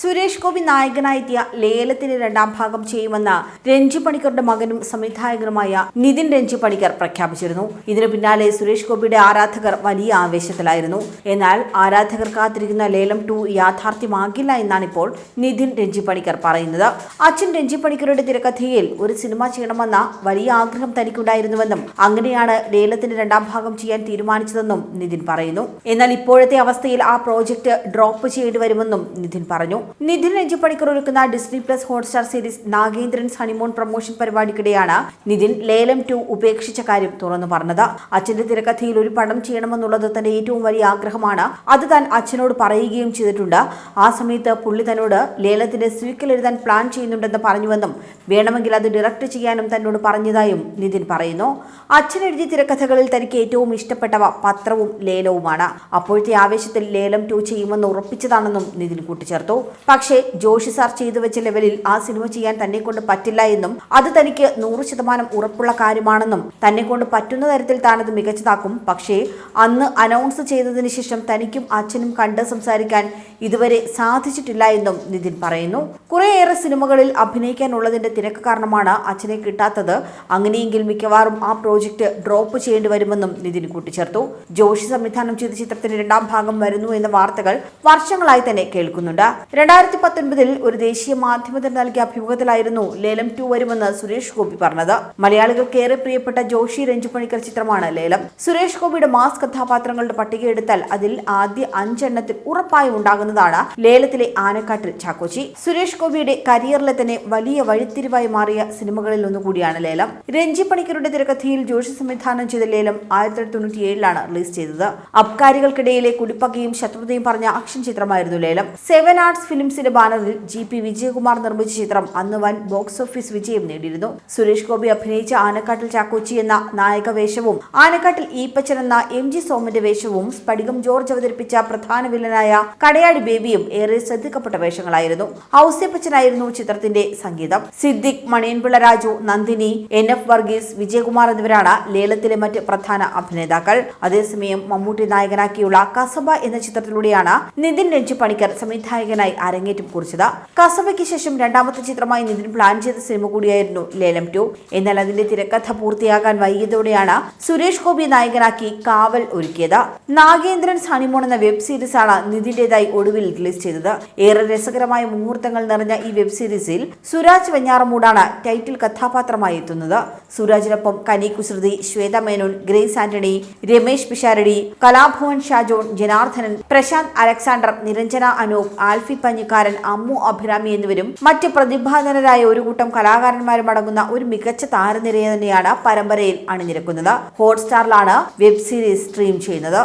സുരേഷ് ഗോപി നായകനായെത്തിയ ലേലത്തിന്റെ രണ്ടാം ഭാഗം ചെയ്യുമെന്ന് രഞ്ജി പണിക്കറുടെ മകനും സംവിധായകനുമായ നിതിൻ രഞ്ജി പണിക്കർ പ്രഖ്യാപിച്ചിരുന്നു. ഇതിനു പിന്നാലെ സുരേഷ് ഗോപിയുടെ ആരാധകർ വലിയ ആവേശത്തിലായിരുന്നു. എന്നാൽ ആരാധകർ കാത്തിരിക്കുന്ന ലേലം ടു യാഥാർത്ഥ്യമാകില്ല എന്നാണ് ഇപ്പോൾ നിതിൻ രഞ്ജി പണിക്കർ പറയുന്നത്. അച്ഛൻ രഞ്ജി പണിക്കറുടെ തിരക്കഥയിൽ ഒരു സിനിമ ചെയ്യണമെന്ന വലിയ ആഗ്രഹം തനിക്കുണ്ടായിരുന്നുവെന്നും അങ്ങനെയാണ് ലേലത്തിന്റെ രണ്ടാം ഭാഗം ചെയ്യാൻ തീരുമാനിച്ചതെന്നും നിതിൻ പറയുന്നു. എന്നാൽ ഇപ്പോഴത്തെ അവസ്ഥയിൽ ആ പ്രോജക്റ്റ് ഡ്രോപ്പ് ചെയ്യേണ്ടി വരുമെന്നും നിതിൻ പറഞ്ഞു. നിതിൻ രഞ്ജി പണിക്കർ ഒരുക്കുന്ന Disney plus Hotstar series Nagendran honeymoon promotion പരിപാടിക്കിടെയാണ് Nidhin Lelam two ഉപേക്ഷിച്ച കാര്യം തുറന്നു പറഞ്ഞത്. അച്ഛന്റെ തിരക്കഥയിൽ ഒരു പടം ചെയ്യണമെന്നുള്ളത് തന്റെ ഏറ്റവും വലിയ ആഗ്രഹമാണ്. അത് താൻ അച്ഛനോട് പറയുകയും ചെയ്തിട്ടുണ്ട്. ആ സമയത്ത് പുള്ളി തന്നോട് ലേലത്തിന്റെ സ്വീക്കൽ എഴുതാൻ പ്ലാൻ ചെയ്യുന്നുണ്ടെന്ന് പറഞ്ഞുവെന്നും വേണമെങ്കിൽ അത് ഡയറക്റ്റ് ചെയ്യാനും തന്നോട് പറഞ്ഞതായും നിധിൻ പറയുന്നു. അച്ഛൻ എഴുതിയ തിരക്കഥകളിൽ തനിക്ക് ഏറ്റവും ഇഷ്ടപ്പെട്ടവ പത്രവും ലേലവുമാണ്. അപ്പോഴത്തെ ആവേശത്തിൽ ലേലം ടു ചെയ്യുമെന്ന് ഉറപ്പിച്ചതാണെന്നും നിധിൻ കൂട്ടിച്ചേർത്തു. പക്ഷേ ജോഷി സാർ ചെയ്തു വെച്ച ലെവലിൽ ആ സിനിമ ചെയ്യാൻ തന്നെ കൊണ്ട് പറ്റില്ല എന്നും അത് തനിക്ക് നൂറ് ശതമാനം ഉറപ്പുള്ള കാര്യമാണെന്നും തന്നെ കൊണ്ട് പറ്റുന്ന തരത്തിൽ താനത് മികച്ചതാക്കും. പക്ഷേ അന്ന് അനൗൺസ് ചെയ്തതിന് ശേഷം തനിക്കും അച്ഛനും കണ്ട് സംസാരിക്കാൻ ഇതുവരെ സാധിച്ചിട്ടില്ല എന്നും നിതിൻ പറയുന്നു. കുറേയേറെ സിനിമകളിൽ അഭിനയിക്കാനുള്ളതിന്റെ തിരക്ക് കാരണമാണ് അച്ഛനെ കിട്ടാത്തത്. അങ്ങനെയെങ്കിൽ മിക്കവാറും ആ പ്രോജക്റ്റ് ഡ്രോപ്പ് ചെയ്യേണ്ടി വരുമെന്നും നിതിൻ കൂട്ടിച്ചേർത്തു. ജോഷി സംവിധാനം ചെയ്ത ചിത്രത്തിന്റെ രണ്ടാം ഭാഗം വരുന്നു എന്ന വാർത്തകൾ വർഷങ്ങളായി തന്നെ കേൾക്കുന്നുണ്ട്. രണ്ടായിരത്തി പത്തൊൻപതിൽ ഒരു ദേശീയ മാധ്യമത്തിന് നൽകിയ അഭിമുഖത്തിലായിരുന്നു ലേലം ടു വരുമെന്ന് സുരേഷ് ഗോപി പറഞ്ഞത്. മലയാളികൾക്ക് ഏറെ പ്രിയപ്പെട്ട ജോഷി രഞ്ജുപണിക്കർ ചിത്രമാണ് ലേലം. സുരേഷ് ഗോപിയുടെ മാസ് കഥാപാത്രങ്ങളുടെ പട്ടിക എടുത്താൽ അതിൽ ആദ്യ അഞ്ചെണ്ണത്തിൽ ഉറപ്പായും ഉണ്ടാകുന്നതാണ് ലേലത്തിലെ ആനക്കാട്ടിൽ ചാക്കോച്ചി. സുരേഷ് ഗോപിയുടെ കരിയറിലെ തന്നെ വലിയ വഴിത്തിരിവായി മാറിയ സിനിമകളിൽ ഒന്നുകൂടിയാണ് ലേലം. രഞ്ജിപ്പണിക്കരുടെ തിരക്കഥയിൽ ജോഷി സംവിധാനം ചെയ്ത ലേലം ആയിരത്തി തൊള്ളായിരത്തി ഏഴിലാണ് റിലീസ് ചെയ്തത്. അബ്കാരികൾക്കിടയിലെ കുടിപ്പകയും ശത്രുതയും പറഞ്ഞ ആക്ഷൻ ചിത്രമായിരുന്നു ലേലം. സെവൻ ആർട്സ് ഫിലിംസിന്റെ ബാനറിൽ ജി പി വിജയകുമാർ നിർമ്മിച്ച ചിത്രം അന്ന് വൻ ബോക്സ് ഓഫീസ് വിജയം നേടിയിരുന്നു. സുരേഷ് ഗോപി അഭിനയിച്ച ആനക്കാട്ടിൽ ചാക്കോച്ചി എന്ന നായക വേഷവും ആനക്കാട്ടിൽ ഈപ്പച്ചൻ എന്ന എം ജി സോമന്റെ വേഷവും സ്പടികം ജോർജ് അവതരിപ്പിച്ച പ്രധാന വില്ലനായ കടയാടി ബേബിയും ഏറെ ശ്രദ്ധിക്കപ്പെട്ട വേഷങ്ങളായിരുന്നു. ഔസ്യപ്പച്ചനായിരുന്നു ചിത്രത്തിന്റെ സംഗീതം. സിദ്ദിഖ് മണിയൻപിള്ള രാജു നന്ദിനി എൻ എഫ് വർഗീസ് വിജയകുമാർ എന്നിവരാണ് ലേലത്തിലെ മറ്റ് പ്രധാന അഭിനേതാക്കൾ. അതേസമയം മമ്മൂട്ടി നായകനാക്കിയുള്ള കസബ എന്ന ചിത്രത്തിലൂടെയാണ് നിതിൻ രഞ്ജി പണിക്കർ സംവിധായകനായി അരങ്ങേറ്റം കുറിച്ചത്. കസബയ്ക്ക് ശേഷം രണ്ടാമത്തെ ചിത്രമായി നിതിൻ പ്ലാൻ ചെയ്ത സിനിമ കൂടിയായിരുന്നു ലേലം ടു. എന്നാൽ അതിന്റെ തിരക്കഥ പൂർത്തിയാകാൻ വൈകിയതോടെയാണ് സുരേഷ് ഗോപി നായകനാക്കി കാവൽ ഒരുക്കിയത്. നാഗേന്ദ്രൻ സണിമോൺ എന്ന വെബ് സീരീസാണ് നിതിന്റേതായി ഒടുവിൽ റിലീസ് ചെയ്തത്. ഏറെ രസകരമായ മുഹൂർത്തങ്ങൾ നിറഞ്ഞ ഈ വെബ് സീരീസിൽ സുരാജ് വെഞ്ഞാറമൂടാണ് ടൈറ്റിൽ കഥാപാത്രമായി എത്തുന്നത്. സുരാജിനൊപ്പം കനി കുസൃതി ശ്വേത മേനോൻ ഗ്രേസ് ആന്റണി രമേശ് പിഷാരടി കലാഭവൻ ഷാജോൺ ജനാർദ്ദനൻ പ്രശാന്ത് അലക്സാണ്ടർ നിരഞ്ജന അനൂപ് ആൽഫി പഞ്ഞിക്കാരൻ അമ്മു അഭിരാമി എന്നിവരും മറ്റ് പ്രതിഭാധനരായ ഒരു കൂട്ടം കലാകാരന്മാരും അടങ്ങുന്ന ഒരു മികച്ച താരനിരയെ തന്നെയാണ് പരമ്പരയിൽ അണിനിരക്കുന്നത്. ഹോട്ട്സ്റ്റാറിലാണ് വെബ് സീരീസ് സ്ട്രീം ചെയ്യുന്നത്.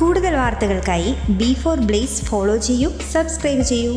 കൂടുതൽ വാർത്തകൾക്കായി ബി ഫോർ ബ്ലേസ് ഫോളോ ചെയ്യൂ സബ്സ്ക്രൈബ് ചെയ്യൂ.